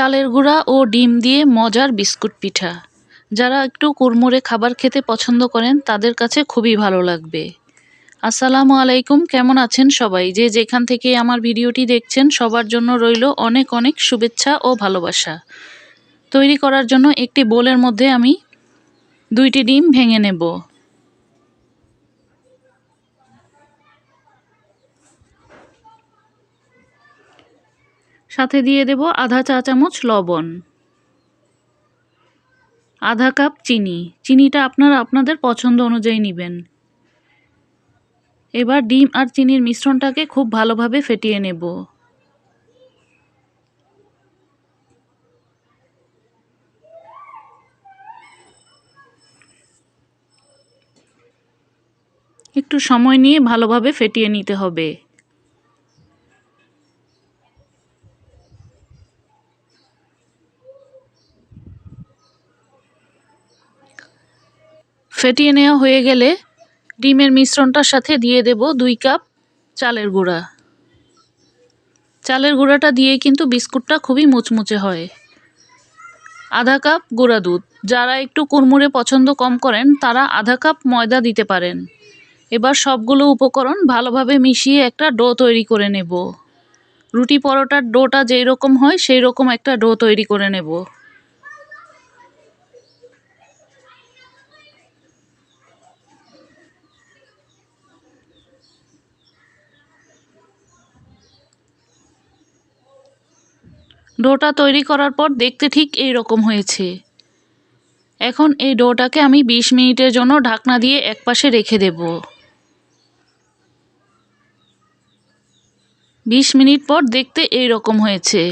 চালের গুঁড়া ও ডিম দিয়ে মজার বিস্কুট পিঠা। যারা একটু কুড়মুড়ে খাবার খেতে পছন্দ করেন, তাদের কাছে খুবই ভালো লাগবে। আসসালামু আলাইকুম, কেমন আছেন সবাই? যে যেখান থেকে আমার ভিডিওটি দেখছেন, সবার জন্য রইল অনেক অনেক শুভেচ্ছা ও ভালোবাসা। তৈরি করার জন্য একটি বোলের মধ্যে আমি দুইটি ডিম ভেঙে নেব। সাথে দিয়ে দেব আধা চা চামচ লবণ। আধা কাপ চিনি। চিনিটা আপনারা আপনাদের পছন্দ অনুযায়ী নেবেন। এবার ডিম আর চিনির মিশ্রণটাকে খুব ভালোভাবে ফেটিয়ে নেব। একটু সময় নিয়ে ভালোভাবে ফেটিয়ে নিতে হবে। ফেটিয়ে নেওয়া হয়ে গেলে ডিমের মিশ্রণটার সাথে দিয়ে দেব দুই কাপ চালের গুঁড়া। চালের গুঁড়াটা দিয়ে কিন্তু বিস্কুটটা খুবই মুচমুচে হয়। আধা কাপ গুঁড়া দুধ। যারা একটু কুড়মুড়ে পছন্দ কম করেন, তারা আধা কাপ ময়দা দিতে পারেন। এবার সবগুলো উপকরণ ভালোভাবে মিশিয়ে একটা ডো তৈরি করে নেব। রুটি পরোটার ডোটা যেই রকম হয়, সেই রকম একটা ডো তৈরি করে নেব। ডোটা তৈরি করার পর দেখতে ঠিক এই রকম হয়েছে। এখন এই ডোটাকে আমি ২০ মিনিটের জন্য ঢাকনা দিয়ে একপাশে রেখে দেব। ২০ মিনিট পর দেখতে এই রকম হয়েছে।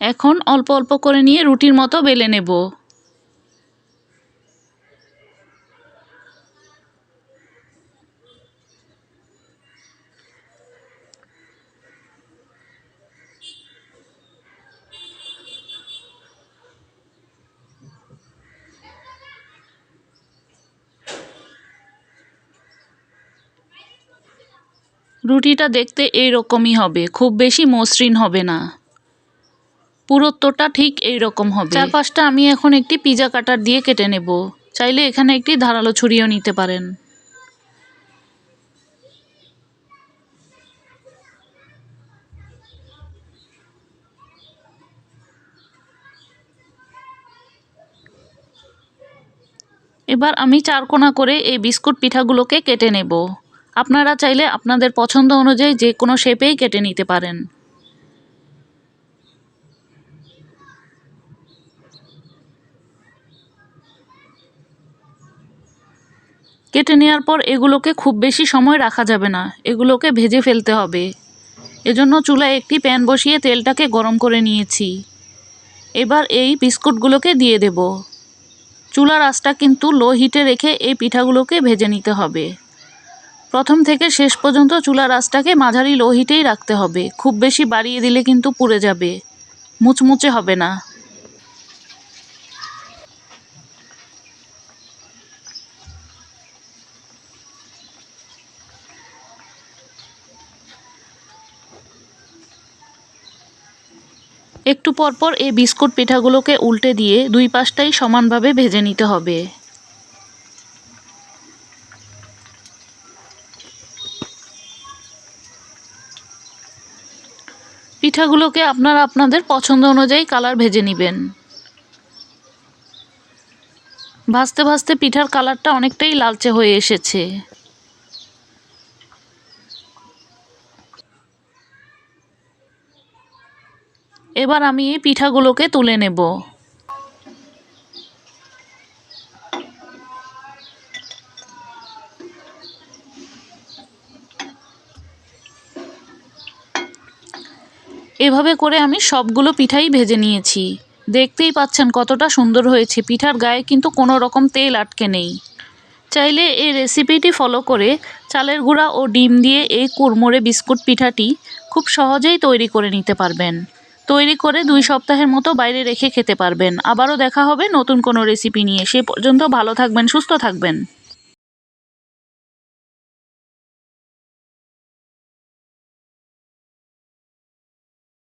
এখন অল্প অল্প করে নিয়ে রুটির মতো বেলে নেব। রুটিটা দেখতে এই রকমই হবে, খুব বেশি মসৃণ হবে না। পুরুত্বটা ঠিক এই রকম হবে। চার পাঁচটা আমি এখন একটি পিজা কাটার দিয়ে কেটে নেব। চাইলে এখানে একটি ধারালো ছুরিও নিতে পারেন। এবার আমি চারকোনা করে এই বিস্কুট পিঠাগুলোকে কেটে নেব। আপনারা চাইলে আপনাদের পছন্দ অনুযায়ী যে কোনো শেপেই কেটে নিতে পারেন। কেটে নেওয়ার পর এগুলোকে খুব বেশি সময় রাখা যাবে না। এগুলোকে ভেজে ফেলতে হবে। এজন্য চুলায় একটি প্যান বসিয়ে তেলটাকে গরম করে নিয়েছি। এবার এই বিস্কুটগুলোকে দিয়ে দেব। চুলার আঁচটা কিন্তু লো হিটে রেখে এই পিঠাগুলোকে ভেজে নিতে হবে। প্রথম থেকে শেষ পর্যন্ত চুলার আঁচটাকে মাঝারি লো হিটেই রাখতে হবে। খুব বেশি বাড়িয়ে দিলে কিন্তু পুড়ে যাবে। মুচমুচে হবে না। একটু পরপর এই বিস্কুট পিঠাগুলোকে উল্টে দিয়ে দুই পাশটাই সমানভাবে ভেজে নিতে হবে। পিঠাগুলোকে আপনারা আপনাদের পছন্দ অনুযায়ী কালার ভেজে নেবেন। ভাজতে ভাজতে পিঠার কালারটা অনেকটাই লালচে হয়ে এসেছে। এবার আমি এই পিঠাগুলোকে তুলে নেব। এভাবে করে আমি সবগুলো পিঠাই ভেজে নিয়েছি। দেখতেই পাচ্ছেন কতটা সুন্দর হয়েছে। পিঠার গায়ে কিন্তু কোনো রকম তেল আটকে নেই। চাইলে এই রেসিপিটি ফলো করে চালের গুঁড়া ও ডিম দিয়ে এই কুড়মোড়ে বিস্কুট পিঠাটি খুব সহজেই তৈরি করে নিতে পারবেন। তৈরি করে দুই সপ্তাহের মতো বাইরে রেখে খেতে পারবেন। আবারও দেখা হবে নতুন কোনো রেসিপি নিয়ে। সে পর্যন্ত ভালো থাকবেন, সুস্থ থাকবেন।